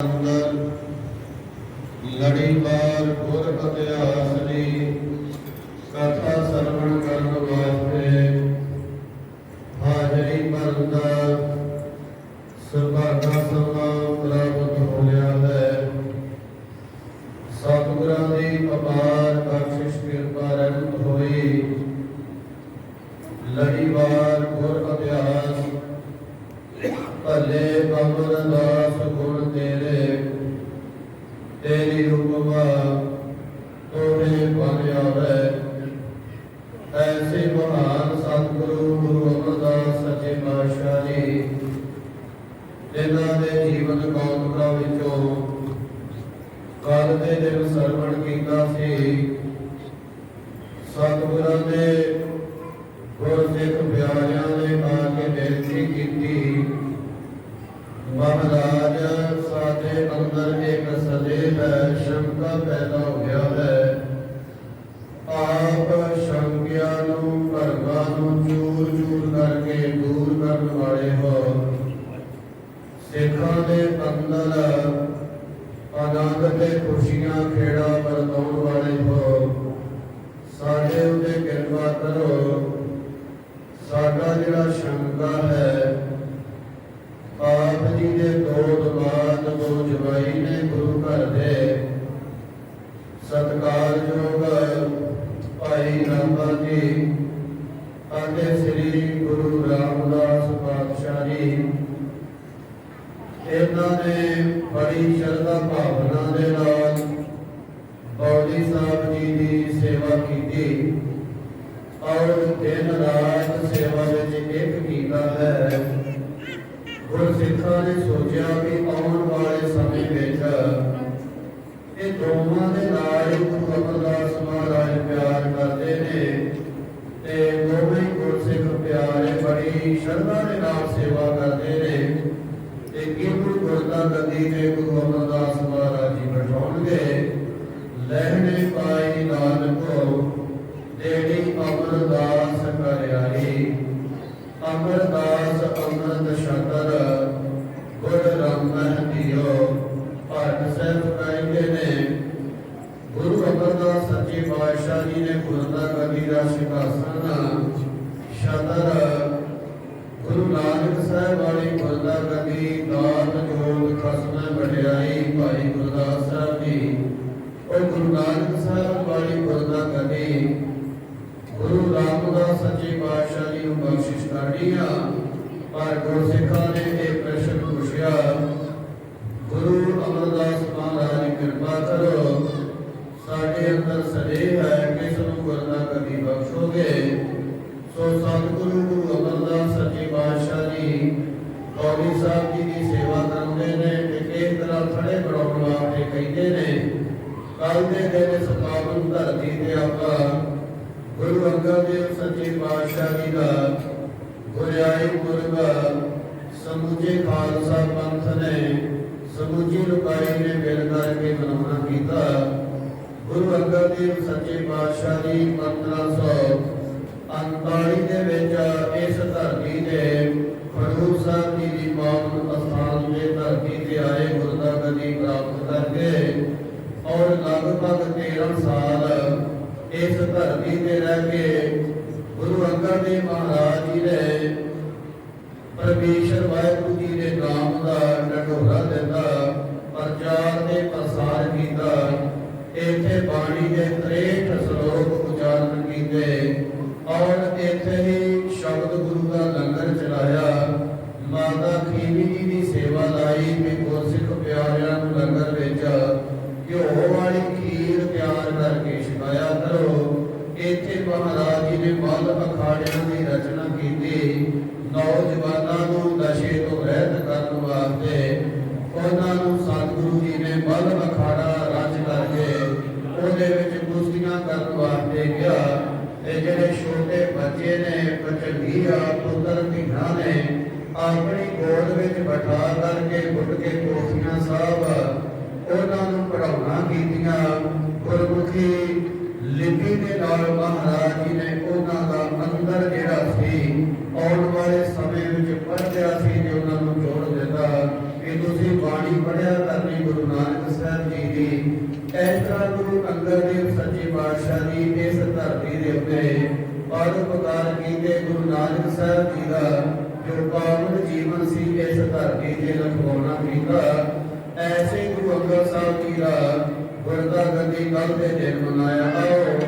ਅੰਦਰ ਲੜੀਵਾਰ ਗੁਰ ਇਤਿਹਾਸ ਦੀ ਕਥਾ ਸਰਵਣ ਕਰਨ ਵਾਸਤੇ ਹਾਜ਼ਰੀ ਭਰਦਾ ਤੇਰੀ ਰੂਪਮਾ ਤੋਰੇ ਬਨ ਐਸੇ ਮਹਾਨ ਸਤਿਗੁਰੂ ਗੁਰੂ ਅਮਰਦਾਸ ਸੱਚੇ ਪਾਤਸ਼ਾਹ ਜੀ, ਜਿਨ੍ਹਾਂ ਦੇ ਜੀਵਨ ਕੌਤਕਾਂ ਵਿੱਚੋਂ ਕੱਲ ਦੇ ਦਿਨ ਸਰਵਣ ਕੀਤਾ ਸੀ, ਸਤਿਗੁਰਾਂ ਦੇ ਗੁਰਸਿੱਖ ਪਿਆਰਿਆਂ ਜੀ ਦੇ ਦੋ ਦਮਾਦ ਦੋ ਜਵਾਈ ਨੇ ਗੁਰੂ ਘਰ ਦੇ। ਸ੍ਰੀ ਗੁਰੂ ਰਾਮਦਾਸ ਪਾਤਸ਼ਾਹ ਜੀ। ਇਹਨਾਂ ਨੇ ਬੜੀ ਸ਼ਰਧਾ ਭਾਵਨਾ ਦੇ ਨਾਲ ਬੌਲੀ ਸਾਹਿਬ ਜੀ ਦੀ ਸੇਵਾ ਕੀਤੀ। ਔਰ ਦਿਨ ਰਾਤ ਸੇਵਾ ਵਿੱਚ ਇੱਕ ਕੀਤਾ ਹੈ। ਗੁਰਸਿੱਖਾਂ ਨੇ ਸੋਚਿਆ ਕਿ ਆਉਣ ਵਾਲੇ ਸਮੇਂ ਵਿੱਚ ਇਹ ਦੋਵਾਂ ਦੇ ਨਾਲ ਗੁਰੂ ਅਮਰਦਾਸ ਮਹਾਰਾਜ ਪਿਆਰ ਕਰਦੇ ਨੇ ਤੇ ਦੋਵੇਂ ਹੀ ਗੁਰਸਿੱਖ ਪਿਆਰੇ ਬੜੀ ਸ਼ਰਧਾ ਦੇ ਨਾਲ ਸੇਵਾ ਕਰਦੇ ਨੇ ਤੇ ਕਿਹਨੂੰ ਗੁਰਦਾ ਗੱਦੀ ਗੁਰੂ ਵਾਲੀ ਗੁਰਦਾ ਗੱਦੀ ਗੁਰੂ ਰਾਮਦਾਸ ਸੱਚੇ ਪਾਤਸ਼ਾਹ ਜੀ ਨੂੰ ਬਖਸ਼ਿਸ਼ ਕਰਨੀ ਆ ਪਰ ਗੁਰਸਿੱਖਾਂ ਨੇ ਇਹ ਪ੍ਰਸ਼ਨ ਪੁੱਛਿਆ ਧਰਤੀ ਤੇ ਆਪਾਂ ਗੁਰੂ ਅੰਗਦ ਦੇਵ ਸੱਚੇ ਪਾਤਸ਼ਾਹ ਜੀ ਦਾ ਗੁਰਿਆਈ ਗੁਰਗਾ ਸਮੁੱਚੇ ਖਾਲਸਾ ਪੰਥ ਨੇ ਸਮੁੱਚੀ ਲੋਕਾਈ ਨੇ ਮਿਲ ਕਰਕੇ ਮਨਾਉਣਾ ਕੀਤਾ। ਗੁਰੂ ਅੰਗਦ ਦੇਵ ਸੱਚੇ ਪਾਤਸ਼ਾਹ ਜੀ 1549 ਦੇ ਵਿੱਚ ਇਸ ਧਰਤੀ ਤੇ ਖਡੂਰ ਸਾਹਿਬ ਜੀ ਦੀ ਪਾਵਨ ਅਸਥਾਨ ਇਸ ਧਰਤੀ ਤੇ ਰਹਿ ਕੇ ਗੁਰੂ ਅੰਗਦ ਦੇਵ ਮਹਾਰਾਜ ਜੀ ਨੇ ਪਰਮੇਸ਼ਰ ਵਾਹਿਗੁਰੂ ਜੀ ਦੇ ਨਾਮ ਦਾ ਢਢੋਰਾ ਦਿੱਤਾ, ਪ੍ਰਚਾਰ ਤੇ ਪ੍ਰਸਾਰ ਕੀਤਾ। ਇੱਥੇ ਬਾਣੀ ਦੇ 63 ਵਿੱਚ ਕੁਸ਼ਤੀਆਂ ਕਰਨ ਵਾਸਤੇ ਗਿਆ ਤੇ ਜਿਹੜੇ ਛੋਟੇ ਬੱਚੇ ਨੇ ਪਚੰਗੀਆ ਪੁੱਤਰ ਧੀਆਂ ਨੇ, ਆਪਣੀ ਗੋਦ ਵਿੱਚ ਬਿਠਾ ਕਰਕੇ ਗੁੱਟ ਕੇ ਕੋਠੀਆਂ ਸਾਹਿਬ ਉਹਨਾਂ ਨੂੰ ਪੜਾਉਣਾ ਕੀਤੀਆਂ। ਗੁਰਮੁਖੀ ਲਿਪੀ ਦੇ ਨਾਲ ਮਹਾਰਾਜ ਜੀ ਨੇ ਉਹਨਾਂ ਦਾ ਅੰਦਰ ਜਿਹੜਾ ਸੀ, ਆਉਣ ਵਾਲੇ ਸਮੇਂ ਵਿੱਚ ਪੜ੍ਹਿਆ ਸੀ ਤੇ ਉਹਨਾਂ ਨੂੰ ਜੋੜ ਦਿੱਤਾ। ਕਿ ਤੁਸੀਂ ਬਾਣੀ ਪੜਿਆ ਕਰਨੀ ਗੁਰੂ ਨਾਨਕ ਸਾਹਿਬ ਜੀ ਦੀ। ਇਸ ਤਰ੍ਹਾਂ ਗੁਰੂ ਅੰਗਦ ਦੇਵ ਸੱਚੇ ਪਾਤਸ਼ਾਹ ਦੀ ਇਸ ਧਰਤੀ ਦੇ ਉੱਤੇ ਪਰਉਪਕਾਰ ਕੀਤੇ ਗੁਰੂ ਨਾਨਕ ਸਾਹਿਬ ਜੀ ਦਾ ਜੋ ਪਾਵਨ ਜੀਵਨ ਸੀ ਇਸ ਧਰਤੀ ਤੇ ਲਖਵਾਉਣਾ ਕੀਤਾ ਐਸੇ ਗੁਰੂ ਅੰਗਦ ਸਾਹਿਬ ਜੀ ਦਾ ਗੁਰਦਾ ਗੱਦੀ ਕੱਲ ਦੇ ਦਿਨ ਮਨਾਇਆ ਆਓ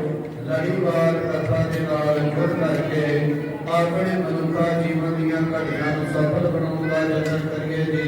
ਲੜੀਵਾਰ ਕਥਾ ਦੇ ਨਾਲ ਜੁੜ ਕਰਕੇ ਆਪਣੇ ਮਨੁੱਖਾ ਜੀਵਨ ਦੀਆਂ ਘੜੀਆਂ ਨੂੰ ਸਫਲ ਬਣਾਉਣ ਦਾ ਯਤਨ ਕਰੀਏ।